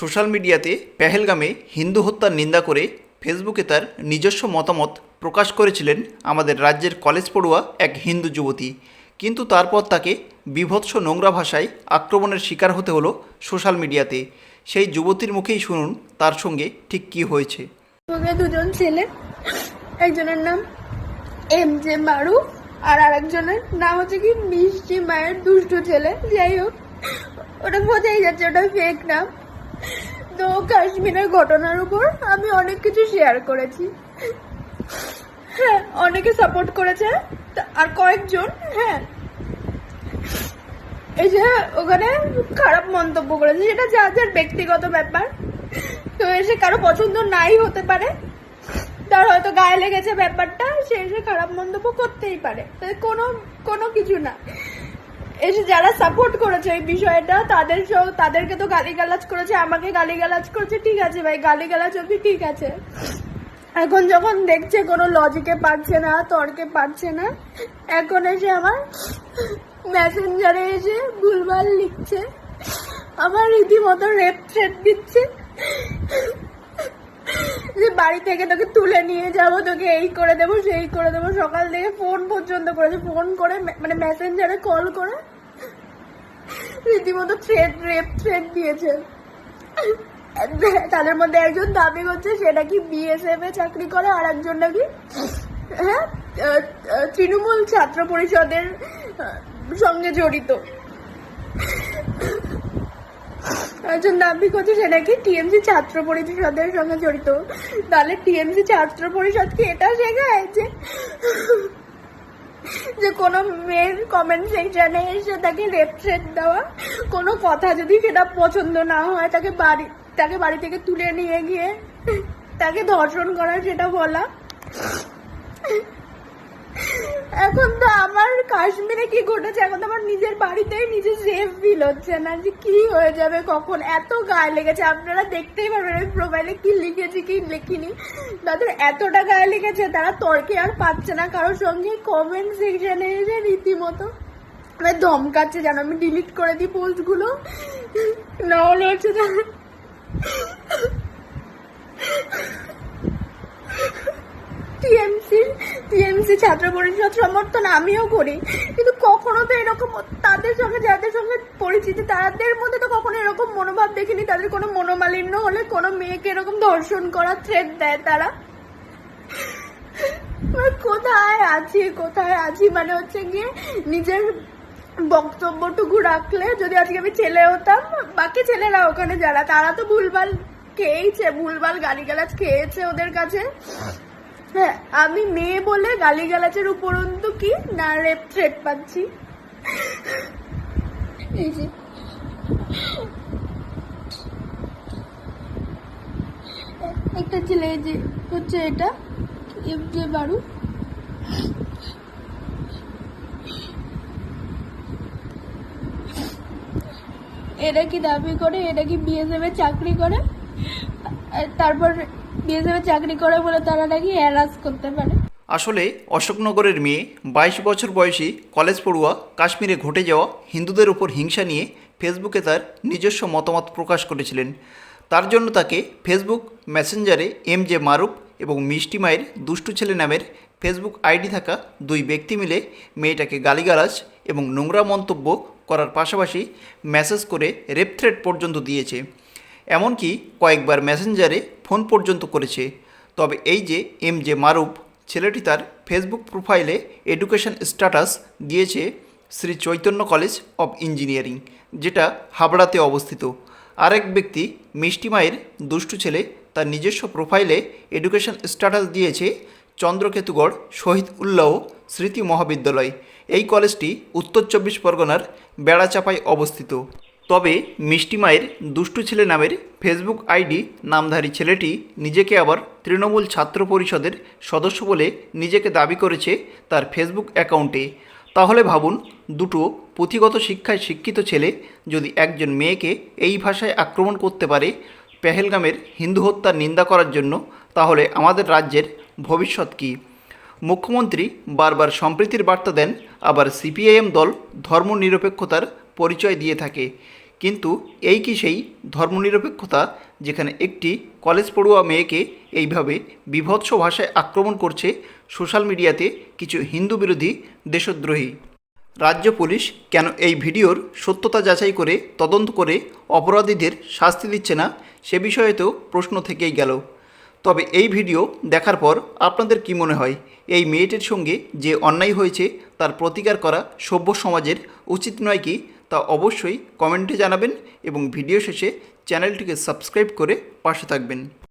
Social মিডিয়াতে পেহেলগামে হিন্দু হত্যার নিন্দা করে ফেসবুকে তার নিজস্ব মতামত প্রকাশ করেছিলেন আমাদের রাজ্যের কলেজ পড়ুয়া এক হিন্দু যুবতী। কিন্তু তারপর তাকে বিভৎস নোংরা ভাষায় আক্রমণের শিকার হতে হলো সোশ্যাল মিডিয়াতে। সেই যুবতীর মুখেই শুনুন তার সঙ্গে ঠিক কী হয়েছে। দুজন ছেলে, একজনের নাম এম জে মারু আর আরেকজনের নাম হচ্ছে কি মিষ্টি মায়ের দুষ্টু ছেলে। যাই হোক, ওটা বোঝাই যাচ্ছে, ওটা ফেক নাম। তো কাশ্মীরের ঘটনার উপর আমি অনেক কিছু শেয়ার করেছি। হ্যাঁ অনেকে সাপোর্ট করেছে। আর কয়েকজন হ্যাঁ। এই যে ওখানে খারাপ মন্তব্য করেছে সেটা যা যার ব্যক্তিগত ব্যাপার। তো এসে কারও পছন্দ নাই হতে পারে। তার হয়তো গায়ে লেগেছে ব্যাপারটা, সে এসে খারাপ মন্তব্য করতেই পারে। কোনো কোনো কিছু না। এসে যারা সাপোর্ট করেছে এই বিষয়টা, তাদের তাদেরকে তো গালিগালাজ করেছে, আমাকে গালিগালাজ করেছে, ঠিক আছে ভাই, গালিগালাজ অব্দি ঠিক আছে। এখন যখন দেখছে কোনো লজিকে পারছে না, তর্কে পারছে না, এখন এসে আমার মেসেঞ্জারে এসে ভুলভাল লিখছে, আমার রীতিমতো রেপ থ্রেট দিচ্ছে। যে বাড়ি থেকে তোকে তুলে নিয়ে যাব, তোকে এই করে দেবো, সেই করে দেবো। সকাল থেকে ফোন পর্যন্ত করেছে। ফোন করে মানে মেসেঞ্জারে কল করে। রীতিমতো থ্রেড রেপ থ্রেড দিয়েছে। তাদের মধ্যে একজন দাবি করছে, সে নাকি বিএসএফ এ চাকরি করে, আর একজন নাকি হ্যাঁ তৃণমূল ছাত্র পরিষদের সঙ্গে জড়িত। একজন দাবি করছে সে নাকি টিএমসি ছাত্র পরিষদের সঙ্গে জড়িত। তাহলে টিএমসি ছাত্র পরিষদ কি এটা শেখায় যে যে কোনো মেয়ের কমেন্ট সেকশনে এসে তাকে রেপ দেওয়া, কোনো কথা যদি সেটা পছন্দ না হয়, তাকে বাড়ি তাকে বাড়ি থেকে তুলে নিয়ে গিয়ে তাকে ধর্ষণ করা সেটা বলা। এখন তো আমার কাশ্মীরে কি ঘটেছে? এখন তো আমার নিজের বাড়িতেই নিজে সেফ ফিল হচ্ছে না যে কি হয়ে যাবে, কখন? এত গায়ে লেগেছে। আপনারা দেখতেই পারবেন ওই প্রোফাইলে কি লিখেছি, কি লিখিনি। তাদের এতটা গায়ে লেগেছে, তারা তর্কে আর পাচ্ছে না। কারোর সঙ্গে কমেন্ট সেকশনে এসে রীতিমতো মানে ধমকাচ্ছে, যেন আমি ডিলিট করে দিই পোস্টগুলো না হলে হচ্ছে টিএমসি টিএমসি ছাত্র পরিষদ সমর্থন আমিও করি। কিন্তু কখনো তো এরকম তাদের সঙ্গে, যাদের সঙ্গে পরিচিতি, তাদের মধ্যে তো কখনো এরকম মনোভাব দেখিনি। তাদের কোনো মনোমালিন্য হলে কোনো মেয়েকে এরকম ধর্ষণ করা থ্রেট দেয় তারা। কোথায় আছি? কোথায় আছি? মানে হচ্ছে গিয়ে নিজের বক্তব্যটুকু রাখলে যদি আজকে আমি ছেলে হতাম, বাকি ছেলেরা ওখানে যারা, তারা তো ভুলভাল খেয়েছে ভুলভাল গালিগালাজ খেয়েছে ওদের কাছে। হ্যাঁ আমি মেয়ে বলে গালিগালাজের উপরন্তু কি না রেপ থ্রেট পাচ্ছি এই যে। একটা ছেলে যে হচ্ছে এটা, এফ জে বারু। এরা কি দাবি করে, এটা কি বিএসএফ এ চাকরি করে? তারপর চাকরি করে বলে তারা নাকি করতে পারে। আসলে অশোকনগরের মেয়ে বাইশ বছর বয়সী কলেজ পড়ুয়া কাশ্মীরে ঘটে যাওয়া হিন্দুদের উপর হিংসা নিয়ে ফেসবুকে তার নিজস্ব মতামত প্রকাশ করেছিলেন। তার জন্য তাকে ফেসবুক মেসেঞ্জারে এম জে মারুফ এবং মিষ্টি মায়ের দুষ্টু ছেলে নামের ফেসবুক আইডি থাকা দুই ব্যক্তি মিলে মেয়েটাকে গালিগালাজ এবং নোংরা মন্তব্য করার পাশাপাশি মেসেজ করে রেপ থ্রেট পর্যন্ত দিয়েছে। এমনকি কয়েকবার মেসেঞ্জারে ফোন পর্যন্ত করেছে। তবে এই যে এম জে মারুফ, ছেলেটি তার ফেসবুক প্রোফাইলে এডুকেশন স্ট্যাটাস দিয়েছে Shri Chaitanya college of engineering, যেটা হাবড়াতে অবস্থিত। আরেক ব্যক্তি, মিষ্টি মায়ের দুষ্টু ছেলে, তার নিজস্ব প্রোফাইলে এডুকেশন স্ট্যাটাস দিয়েছে চন্দ্রকেতুগড় শহীদ উল্লাহ স্মৃতি মহাবিদ্যালয়। এই কলেজটি উত্তর চব্বিশ পরগনার বেড়াচাপায় অবস্থিত। তবে মিষ্টি মায়ের দুষ্টু ছেলে নামের ফেসবুক আইডি নামধারী ছেলেটি নিজেকে আবার তৃণমূল ছাত্র পরিষদের সদস্য বলে নিজেকে দাবি করেছে তার ফেসবুক অ্যাকাউন্টে। তাহলে ভাবুন, দুটো পুঁথিগত শিক্ষায় শিক্ষিত ছেলে যদি একজন মেয়েকে এই ভাষায় আক্রমণ করতে পারে পেহেলগামের হিন্দু হত্যার নিন্দা করার জন্য, তাহলে আমাদের রাজ্যের ভবিষ্যৎ কী? মুখ্যমন্ত্রী বারবার সম্প্রীতির বার্তা দেন, আবার সিপিআইএম দল ধর্মনিরপেক্ষতার পরিচয় দিয়ে থাকে। কিন্তু এই কি সেই ধর্মনিরপেক্ষতা যেখানে একটি কলেজ পড়ুয়া মেয়েকে এইভাবে বিভৎস ভাষায় আক্রমণ করছে সোশ্যাল মিডিয়াতে কিছু হিন্দু বিরোধী দেশদ্রোহী? রাজ্য পুলিশ কেন এই ভিডিওর সত্যতা যাচাই করে তদন্ত করে অপরাধীদের শাস্তি দিচ্ছে না সে বিষয়ে তো প্রশ্ন থেকেই গেল। তবে এই ভিডিও দেখার পর আপনাদের কি মনে হয়, এই মেয়েটির সঙ্গে যে অন্যায় হয়েছে তার প্রতিকার করা সভ্য সমাজের উচিত নয় কি তা অবশ্যই কমেন্টে জানাবেন এবং ভিডিও শেষে চ্যানেলটিকে সাবস্ক্রাইব করে পাশে থাকবেন।